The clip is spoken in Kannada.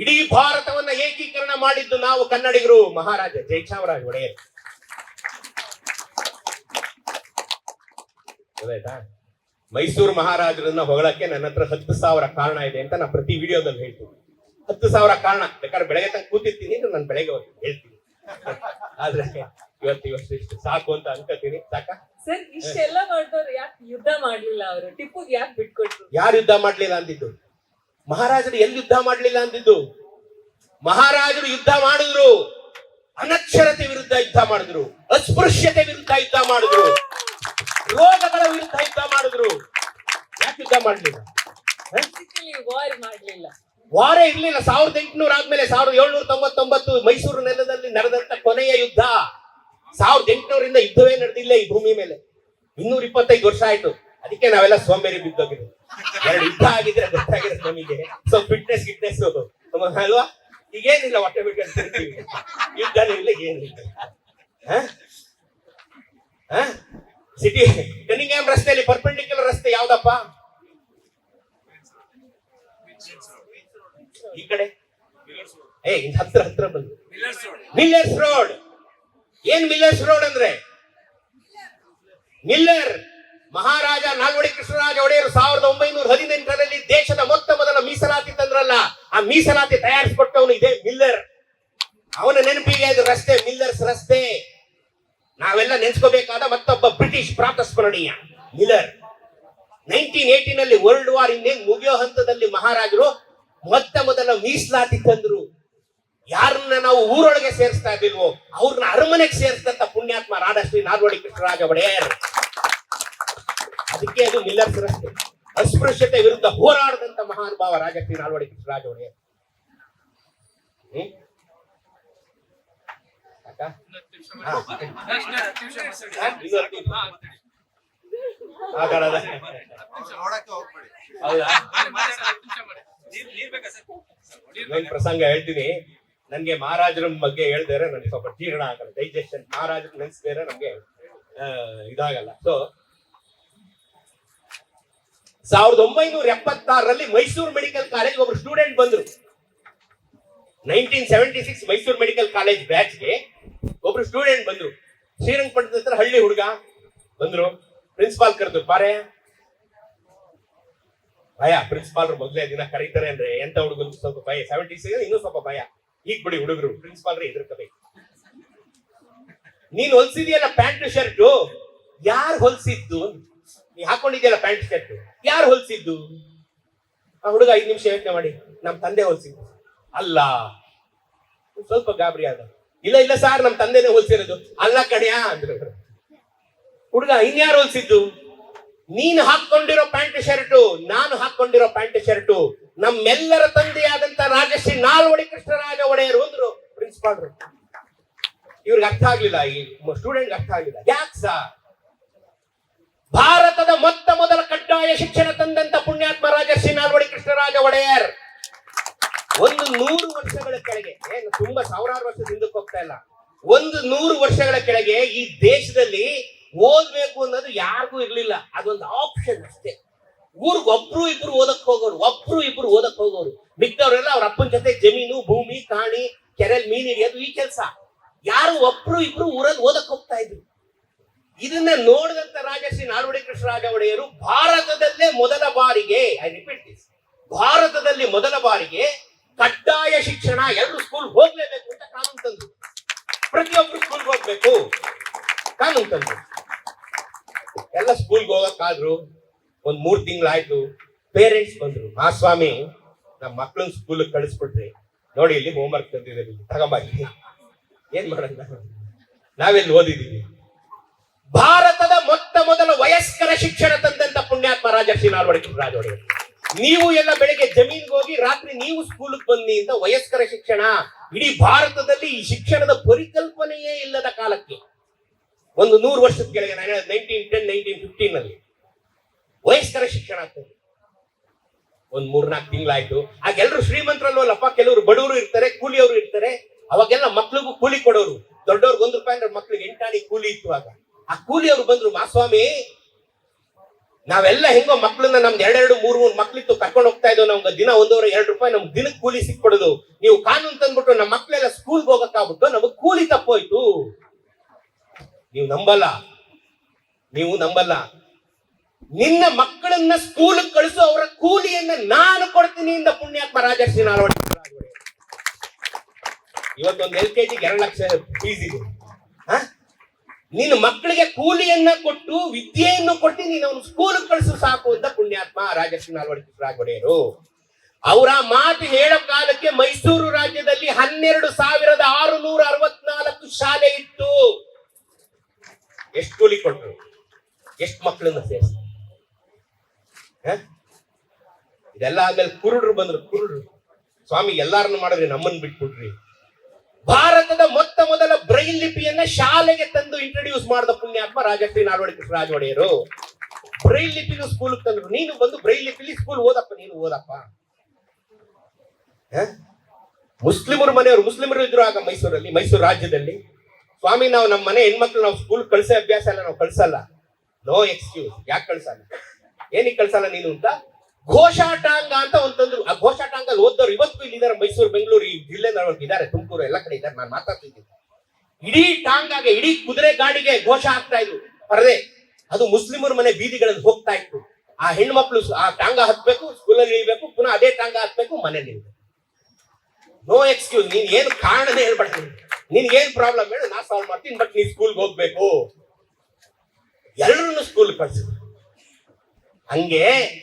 ಇಡೀ ಭಾರತವನ್ನ ಏಕೀಕರಣ ಮಾಡಿದ್ದು ನಾವು ಕನ್ನಡಿಗರು. ಮಹಾರಾಜ ಜೈಚಾಮರಾಜ ಒಡೆಯರ್. ಗೊತ್ತಾಯ್ತಾ? ಮೈಸೂರು ಮಹಾರಾಜರನ್ನ ಹೊಗಳಕ್ಕೆ ನನ್ನ ಹತ್ರ ಹತ್ತು ಸಾವಿರ ಕಾರಣ ಇದೆ ಅಂತ ನಾನು ಪ್ರತಿ ವಿಡಿಯೋದಲ್ಲಿ ಹೇಳ್ತೀನಿ. ಹತ್ತು ಸಾವಿರ ಕಾರಣ. ಬೇಕಾದ್ರೆ ಬೆಳಗ್ಗೆ ತನಕ ಕೂತಿರ್ತೀನಿ ನಾನು ಬೆಳಗ್ಗೆ ಹೋಗಿ ಹೇಳ್ತೀನಿ. ಆದ್ರೆ ಇವತ್ತು ಇವತ್ತು ಇಷ್ಟು ಸಾಕು ಅಂತ ಅನ್ಕೋತೀನಿ. ಸಾಕ? ಸರ್ ಇಷ್ಟೆಲ್ಲ ಮಾಡಿದವ್ರು ಯಾಕೆ ಯುದ್ಧ ಮಾಡ್ಲಿಲ್ಲ ಅವರು? ಟಿಪ್ಪುಗೆ ಯಾಕೆ ಬಿಟ್ಕೊಟ್ರು? ಯಾರು ಯುದ್ಧ ಮಾಡ್ಲಿಲ್ಲ ಅಂದಿದ್ದು? ಮಹಾರಾಜರು ಎಲ್ಲಿ ಯುದ್ಧ ಮಾಡಲಿಲ್ಲ ಅಂದಿದ್ದು? ಮಹಾರಾಜರು ಯುದ್ಧ ಮಾಡಿದ್ರು. ಅನಕ್ಷರತೆ ವಿರುದ್ಧ ಯುದ್ಧ ಮಾಡಿದ್ರು. ಅಸ್ಪೃಶ್ಯತೆ ವಿರುದ್ಧ ಯುದ್ಧ ಮಾಡಿದ್ರು. ರೋಗಗಳ ವಿರುದ್ಧ ಯುದ್ಧ ಮಾಡಿದ್ರು. ಯಾಕೆ ಯುದ್ಧ ಮಾಡಲಿಲ್ಲ? ಹ? ವಾರ್ ಮಾಡ್ಲಿಲ್ಲ. ವಾರ ಇರ್ಲಿಲ್ಲ. ಸಾವಿರದ ಎಂಟುನೂರ ಆದ್ಮೇಲೆ ಸಾವಿರದ ಏಳ್ನೂರ ತೊಂಬತ್ತೊಂಬತ್ತು ಮೈಸೂರು ನೆಲದಲ್ಲಿ ನಡೆದಂತ ಕೊನೆಯ ಯುದ್ಧ. ಸಾವಿರದ ಎಂಟುನೂರಿಂದ ಯುದ್ಧವೇ ನಡೆದಿಲ್ಲ ಈ ಭೂಮಿ ಮೇಲೆ. ಇನ್ನೂರ ಇಪ್ಪತ್ತೈದು ವರ್ಷ ಆಯ್ತು. ಅದಕ್ಕೆ ನಾವೆಲ್ಲ ಸೋಂಬೇರಿ ಬಿದ್ದೋಗಿರೋದು. ಎರಡು ಯುದ್ಧ ಆಗಿದ್ರೆ ಗೊತ್ತಾಗಿರೋದು ನಮಗೆ ಸೊ ಫಿಟ್ನೆಸ್ ಫಿಟ್ನೆಸ್ ಅಲ್ವಾ? ಈಗೇನಿಲ್ಲ ಹೊಟ್ಟೆ ಬಿಟ್ಟು ಯುದ್ಧನೂ ಇಲ್ಲ ಏನಿಲ್ಲ ಸಿಟಿ ಕನಿಂಗ್ಯಾಮ್ ರಸ್ತೆಯಲ್ಲಿ ಪರ್ಪೆಂಡಿಕ್ಯುಲರ್ ರಸ್ತೆ ಯಾವ್ದಪ್ಪ? ಈ ಕಡೆ? ಏ ಇನ್ ಹತ್ರ ಹತ್ರ ಬಂದು. ಮಿಲ್ಲರ್ಸ್ ರೋಡ್ ಏನ್ ಮಿಲ್ಲರ್ಸ್ ರೋಡ್ ಅಂದ್ರೆ? ಮಿಲ್ಲರ್ ಮಹಾರಾಜ ನಾಲ್ವಡಿ ಕೃಷ್ಣರಾಜ ಒಡೆಯರು ಸಾವಿರದ ಒಂಬೈನೂರ ಹದಿನೆಂಟರಲ್ಲಿ ದೇಶದ ಮೊತ್ತ ಮೊದಲ ಮೀಸಲಾತಿ ತಂದ್ರಲ್ಲ, ಆ ಮೀಸಲಾತಿ ತಯಾರಿಸಿಕೊಟ್ಟವನು ಇದೇ ಮಿಲ್ಲರ್. ಅವನ ನೆನಪಿಗೆ ಇದು ರಸ್ತೆ, ಮಿಲ್ಲರ್ಸ್ ರಸ್ತೆ. ನಾವೆಲ್ಲ ನೆನ್ಸ್ಕೋಬೇಕಾದ ಮತ್ತೊಬ್ಬ ಬ್ರಿಟಿಷ್ ಪ್ರಾತಸ್ಮರಣೀಯ, ಮಿಲ್ಲರ್. ನೈನ್ಟೀನ್ ಏಟಿನಲ್ಲಿ ವರ್ಲ್ಡ್ ವಾರ್ ಇನ್ನೇನ್ ಮುಗಿಯೋ ಹಂತದಲ್ಲಿ ಮಹಾರಾಜರು ಮೊತ್ತ ಮೊದಲ ಮೀಸಲಾತಿ ತಂದ್ರು. ಯಾರನ್ನ ನಾವು ಊರೊಳಗೆ ಸೇರಿಸ್ತಾ ಇದ್ದೀವೋ, ಅವ್ರನ್ನ ಅರಮನೆಗೆ ಸೇರಿಸಿದಂತ ಪುಣ್ಯಾತ್ಮ ರಾಧಾಶ್ರೀ ನಾಲ್ವಡಿ ಕೃಷ್ಣರಾಜ ಒಡೆಯರ್. ಅದಕ್ಕೆ ಅದು ಮಿಲ್ಲರ್ಸ್ ರಸ್ತೆ ಅಸ್ಪೃಶ್ಯತೆ ವಿರುದ್ಧ ಹೋರಾಡದಂತ ಮಹಾನುಭಾವ ರಾಜಕ್ಕೆ ನಾಲ್ವಡಿ ಕೃಷ್ಣರಾಜ ಒಡೆಯರ್ ಪ್ರಸಂಗ ಹೇಳ್ತೀನಿ. ನನ್ಗೆ ಮಹಾರಾಜರ ಬಗ್ಗೆ ಹೇಳ್ದೇರೆ ನನಗೆ ಸ್ವಲ್ಪ ಜೀರ್ಣ ಆಗಲ್ಲ. ಡೈಜೆಷನ್ ಮಹಾರಾಜರು ನೆನ್ಸ್ದೇರೆ ನಮ್ಗೆ ಇದಾಗಲ್ಲ. ಸೊ ಸಾವಿರದ ಒಂಬೈನೂರ ಎಪ್ಪತ್ತಾರರಲ್ಲಿ ಮೈಸೂರು ಮೆಡಿಕಲ್ ಕಾಲೇಜ್ ಒಬ್ರು ಸ್ಟೂಡೆಂಟ್ ಬಂದ್ರು. Nineteen seventy six Mysuru medical college ಬ್ಯಾಚ್ಗೆ ಒಬ್ರು ಸ್ಟೂಡೆಂಟ್ ಬಂದ್ರು. ಶ್ರೀರಂಗಪಟ್ಟಣದ ಹತ್ರ ಹಳ್ಳಿ ಹುಡುಗ ಬಂದ್ರು. ಪ್ರಿನ್ಸಿಪಾಲ್ ಕರೆದ್ರು, ಬಾರೆ, ಭಯ, ಪ್ರಿನ್ಸಿಪಾಲ್ ಮೊದಲೇ ದಿನ ಕರೀತಾರೆ ಅಂದ್ರೆ ಎಂತ ಹುಡುಗರು ಸ್ವಲ್ಪ ಭಯ? ಸೆವೆಂಟಿ ಸಿಕ್ಸ್ ಇನ್ನೂ ಸ್ವಲ್ಪ ಭಯ. ಈಗ ಬಿಡಿ ಹುಡುಗರು, ಪ್ರಿನ್ಸಿಪಾಲ್ ಎದುರ್ಕೋಬೇಕು ನೀನ್ ಹೊಲ್ಸಿದೀಯಲ್ಲ ಪ್ಯಾಂಟ್ ಶರ್ಟ್? ಯಾರು ಹೊಲ್ಸಿದ್ದು? ನೀ ಹಾಕೊಂಡಿದ್ಯಲ್ಲ ಪ್ಯಾಂಟ್ ಶರ್ಟ್? ಯಾರು ಹೊಲ್ಸಿದ್ದು? ಆ ಹುಡುಗ ಐದು ನಿಮಿಷ ಯೋಚನೆ ಮಾಡಿ ನಮ್ಮ ತಂದೆ ಹೊಲ್ಸಿದ್ದು. ಅಲ್ಲ, ಸ್ವಲ್ಪ ಗಾಬರಿ ಆದ. ಇಲ್ಲ ಇಲ್ಲ ಸಾರ್ ನಮ್ಮ ತಂದೆನೇ ಹೊಲ್ಸಿರೋದು. ಅಲ್ಲ ಕಣ್ಯಾ, ಅಂದ್ರು. ಹುಡುಗ, ಇನ್ಯಾರು ಹೊಲ್ಸಿದ್ದು? ನೀನು ಹಾಕೊಂಡಿರೋ ಪ್ಯಾಂಟ್ ಶರ್ಟು, ನಾನು ಹಾಕೊಂಡಿರೋ ಪ್ಯಾಂಟ್ ಶರ್ಟು. ನಮ್ಮೆಲ್ಲರ ತಂದೆಯಾದಂತ ರಾಜಶ್ರೀ ನಾಲ್ವಡಿ ಕೃಷ್ಣರಾಜ ಒಡೆಯರು ಅಂದ್ರು, ಪ್ರಿನ್ಸಿಪಾಲ್ರು. ಇವ್ರಿಗೆ ಅರ್ಥ ಆಗ್ಲಿಲ್ಲ, ಈ ಸ್ಟೂಡೆಂಟ್ ಅರ್ಥ ಆಗ್ಲಿಲ್ಲ. ಯಾಕೆ ಸರ್? ಭಾರತದ ಮೊತ್ತ ಮೊದಲ ಕಡ್ಡಾಯ ಶಿಕ್ಷಣ ತಂದಂತ ಪುಣ್ಯಾತ್ಮ ರಾಜಶ್ರೀ ನಾಲ್ವಡಿ ಕೃಷ್ಣರಾಜ ಒಡೆಯರ್. ಒಂದು ನೂರು ವರ್ಷಗಳ ಕೆಳಗೆ, ಏನು, ತುಂಬಾ ಸಾವಿರಾರು ವರ್ಷದ ಹಿಂದಕ್ಕೆ ಹೋಗ್ತಾ ಇಲ್ಲ. ಒಂದು ನೂರು ವರ್ಷಗಳ ಕೆಳಗೆ ಈ ದೇಶದಲ್ಲಿ ಓದ್ಬೇಕು ಅನ್ನೋದು ಯಾರಿಗೂ ಇರ್ಲಿಲ್ಲ. ಅದೊಂದು ಆಪ್ಷನ್ ಅಷ್ಟೇ. ಊರ್ಗ್ ಒಬ್ರು ಇಬ್ರು ಓದಕ್ ಹೋಗೋರು, ಒಬ್ರು ಇಬ್ರು ಓದಕ್ ಹೋಗೋರು. ಮಿಕ್ಕವರೆಲ್ಲ ಅವ್ರ ಅಪ್ಪನ ಜೊತೆ ಜಮೀನು, ಭೂಮಿ, ಕಾಣಿ, ಕೆರೆಲ್ ಮೀನು ಹಿಡಿಯೋದು ಈ ಕೆಲಸ. ಯಾರು ಒಬ್ರು ಇಬ್ರು ಊರಲ್ಲಿ ಓದಕ್ ಹೋಗ್ತಾ ಇದ್ರು. ಇದನ್ನ ನೋಡಿದಂತ ರಾಜಶ್ರೀ ನಾಲ್ವಡಿ ಕೃಷ್ಣರಾಜ ಒಡೆಯರು ಭಾರತದಲ್ಲೇ ಮೊದಲ ಬಾರಿಗೆ ಐ ರಿಪೀಟ್ ದಿಸ್ ಭಾರತದಲ್ಲಿ ಮೊದಲ ಬಾರಿಗೆ ಕಡ್ಡಾಯ ಶಿಕ್ಷಣ ಎರಡು ಸ್ಕೂಲ್ ಹೋಗ್ಲೇಬೇಕು ಅಂತ ಕಾನೂನು ತಂದ್ರು ಪ್ರತಿಯೊಬ್ರು ಸ್ಕೂಲ್ ಹೋಗ್ಬೇಕು. ಕಾನೂನು ತಂದ್ರು ಎಲ್ಲ ಸ್ಕೂಲ್ಗೆ ಹೋಗಕ್ಕಾದ್ರು ಒಂದ್ ಮೂರ್ ತಿಂಗಳಾಯ್ತು ಪೇರೆಂಟ್ಸ್ ಬಂದ್ರು. ಆ ಸ್ವಾಮಿ ನಮ್ಮ ಮಕ್ಕಳನ್ನ ಸ್ಕೂಲ್ ಕಳಿಸ್ಬಿಟ್ರಿ, ನೋಡಿ ಇಲ್ಲಿ ಹೋಮ್ವರ್ಕ್ ತಂದಿದ್ದೀವಿ ತಗೊಂಬಾಗಿ ಏನ್ ಮಾಡಲ್ಲ ನಾವೆಲ್ಲಿ ಓದಿದೀವಿ ಭಾರತದ ಮೊತ್ತ ಮೊದಲ ವಯಸ್ಕರ ಶಿಕ್ಷಣ ತಂದಂತ ಪುಣ್ಯಾತ್ಮ ರಾಜಶ್ರೀ ನಾಲ್ವಡಿ ಕೃಷ್ಣರಾಜ ಒಡೆಯರ್ ನೀವು ಎಲ್ಲ ಬೆಳಿಗ್ಗೆ ಜಮೀನ್ಗೆ ಹೋಗಿ ರಾತ್ರಿ ನೀವು ಸ್ಕೂಲ್ಗೆ ಬನ್ನಿ ಅಂತ ವಯಸ್ಕರ ಶಿಕ್ಷಣ. ಇಡೀ ಭಾರತದಲ್ಲಿ ಈ ಶಿಕ್ಷಣದ ಪರಿಕಲ್ಪನೆಯೇ ಇಲ್ಲದ ಕಾಲಕ್ಕೆ. ಒಂದು ನೂರು ವರ್ಷದ ಕೆಳಗೆ ನಾನು ನೈನ್ಟೀನ್ ಟೆನ್ ನೈನ್ಟೀನ್ ಫಿಫ್ಟೀನ್ನಲ್ಲಿ. ವಯಸ್ಕರ ಶಿಕ್ಷಣ ಆಗ್ತದೆ ಒಂದ್ ಮೂರ್ನಾಲ್ಕು ತಿಂಗಳಾಯ್ತು. ಆಗ ಶ್ರೀಮಂತರಲ್ಲೂ ಅಲ್ಲಪ್ಪ, ಕೆಲವರು ಬಡವರು ಇರ್ತಾರೆ, ಕೂಲಿಯವರು ಇರ್ತಾರೆ. ಅವಾಗೆಲ್ಲ ಮಕ್ಳಿಗೂ ಕೂಲಿ ಕೊಡೋರು. ದೊಡ್ಡವ್ರಿಗೆ ಒಂದ್ ರೂಪಾಯಿ ಅಂದ್ರೆ ಮಕ್ಳಿಗೆ ಎಂಟಾಣಿ ಕೂಲಿ ಇತ್ತು ಆಗ. ಆ ಕೂಲಿಯವರು ಬಂದ್ರು ಮಾಸ್ವಾಮಿ ನಾವೆಲ್ಲ ಹೆಂಗೋ ಮಕ್ಳನ್ನ ನಮ್ದು ಎರಡೆರಡು ಮೂರು ಮೂರು ಮಕ್ಳಿತ್ತು ಕರ್ಕೊಂಡು ಹೋಗ್ತಾ ಇದ್ದೋ ನಮ್ಗೆ ದಿನ ಒಂದೂವರೆ, ಎರಡು ರೂಪಾಯಿ ನಮ್ಗೆ ದಿನಕ್ಕೆ ಕೂಲಿ ಸಿಕ್ಬಿಡುದು. ನೀವು ಕಾನೂನು ತಂದ್ಬಿಟ್ಟು ನಮ್ಮ ಮಕ್ಳೆಲ್ಲ ಸ್ಕೂಲ್ಗೆ ಹೋಗಕ್ಕಾಗ್ಬಿಟ್ಟು ನಮಗ್ ಕೂಲಿ ತಪ್ಪೋಯ್ತು. ನೀವು ನಂಬಲ್ಲ. ನೀವು ನಂಬಲ್ಲ. ನಿನ್ನ ಮಕ್ಕಳನ್ನ ಸ್ಕೂಲ್ ಕಳಿಸು, ಅವರ ಕೂಲಿಯನ್ನ ನಾನು ಕೊಡ್ತೀನಿ ಇಂದ ಪುಣ್ಯಾತ್ಮ ರಾಜರ್ಷಿ ನಾಲ್ವಡಿ ಇವತ್ತೊಂದು ಎಲ್ ಕೆ ಜಿಗೆ ಎರಡು ಲಕ್ಷ ಫೀಸ್ ಇದೆ? ನಿನ್ನ ಮಕ್ಕಳಿಗೆ ಕೂಲಿಯನ್ನ ಕೊಟ್ಟು ವಿದ್ಯೆಯನ್ನು ಕೊಟ್ಟು ನೀನು ಅವನು ಸ್ಕೂಲ್ ಕಳಿಸು ಸಾಕು ಅಂತ ಪುಣ್ಯಾತ್ಮ ರಾಜಶ್ರೀ ಒಡೆಯರು ಅವರ ಮಾತು ಹೇಳೋ ಕಾಲಕ್ಕೆ ಮೈಸೂರು ರಾಜ್ಯದಲ್ಲಿ ಹನ್ನೆರಡು ಸಾವಿರದ ಆರುನೂರ ಅರವತ್ನಾಲ್ಕು ಶಾಲೆ ಇತ್ತು. ಎಷ್ಟು ಕೂಲಿ ಕೊಟ್ಟರು ಎಷ್ಟು ಮಕ್ಕಳನ್ನ ಸೇರಿಸ ಇದೆಲ್ಲ ಆದ್ಮೇಲೆ ಕುರುಡ್ರು ಬಂದ್ರು, ಕುರುಡ್ರು. ಸ್ವಾಮಿ, ಎಲ್ಲಾರನ್ನು ಮಾಡಿದ್ರಿ ನಮ್ಮನ್ನ ಬಿಟ್ಬಿಟ್ರಿ ಭಾರತದ ಮೊತ್ತ ಮೊದಲ ಬ್ರೈಲ್ ಲಿಪಿಯನ್ನ ಶಾಲೆಗೆ ತಂದು ಇಂಟ್ರೊಡ್ಯೂಸ್ ಮಾಡಿದ ಪುಣ್ಯಾತ್ಮ ರಾಜಶ್ರೀ ನಾಲ್ವಡಿ ಕೃಷ್ಣರಾಜ ಒಡೆಯರು ಬ್ರೈಲ್ ಲಿಪಿನೂ ಸ್ಕೂಲ್ ತಂದ್ರು. ನೀನು ಬಂದು ಬ್ರೈಲ್ ಲಿಪಿಲಿ ಸ್ಕೂಲ್ ಓದಪ್ಪ, ನೀನು ಓದಪ್ಪ? ಮುಸ್ಲಿಮರು ಮನೆಯವರು, ಮುಸ್ಲಿಮರು ಇದ್ರು ಆಗ ಮೈಸೂರಲ್ಲಿ, ಮೈಸೂರು ರಾಜ್ಯದಲ್ಲಿ. ಸ್ವಾಮಿ, ನಾವು ನಮ್ಮ ಮನೆ ಹೆಣ್ಮಕ್ಳು ನಾವು ಸ್ಕೂಲ್ ಕಳ್ಸೋ ಅಭ್ಯಾಸ ಅಲ್ಲ ನಾವು ಕಳ್ಸಲ್ಲ. ನೋ ಎಕ್ಸ್ಕ್ಯೂಸ್ ಯಾಕೆ ಕಳ್ಸಲ್ಲ? ಏನಕ್ಕೆ ಕಳ್ಸಲ್ಲ ನೀನು ಅಂತ? ಘೋಷಾಟಾಂಗ ಅಂತ ಒಂದು ತಂದ್ರು ಆ ಘೋಷಾಟಾಂಗ ಓದ್ದವ್ರು ಇವತ್ತು ಇಲ್ಲಿ ಇದಾರೆ ಮೈಸೂರು, ಬೆಂಗಳೂರು, ಈ ಜಿಲ್ಲೆ ಇದ್ದಾರೆ, ತುಮಕೂರು ಎಲ್ಲ ಕಡೆ ಇದ್ದಾರೆ, ನಾನು ಮಾತಾಡ್ತಿದ್ದೀನಿ ಇಡೀ ಟಾಂಗಾಗೆ, ಇಡೀ ಕುದುರೆ ಗಾಡಿಗೆ ಘೋಷ ಆಗ್ತಾ ಇದ್ರು. ಪರದೆ, ಅದು ಮುಸ್ಲಿಮರ ಮನೆ ಬೀದಿಗಳಲ್ಲಿ ಹೋಗ್ತಾ ಇತ್ತು. ಆ ಹೆಣ್ಮಕ್ಳು ಆ ಟಾಂಗ ಹತ್ಬೇಕು ಸ್ಕೂಲಲ್ಲಿ ಇಳಿಬೇಕು, ಪುನಃ ಅದೇ ಟಾಂಗ ಹತ್ಬೇಕು ಮನೇಲಿ ನೋ ಎಕ್ಸ್ಕ್ಯೂಸ್ ನೀನ್ ಏನು ಕಾರಣನೇ ಹೇಳ್ಬಿಡ್ತೀನಿ ನಿನ್ ಏನ್ ಪ್ರಾಬ್ಲಮ್ ಹೇಳು, ನಾ ಸಾಲ್ವ್ ಮಾಡ್ತೀನಿ ಬಟ್ ನೀನ್ ಸ್ಕೂಲ್ಗೆ ಹೋಗ್ಬೇಕು. ಎಲ್ಲರನ್ನು ಸ್ಕೂಲ್ ಕಳ್ಸಿದ್ರು ಹಂಗೆ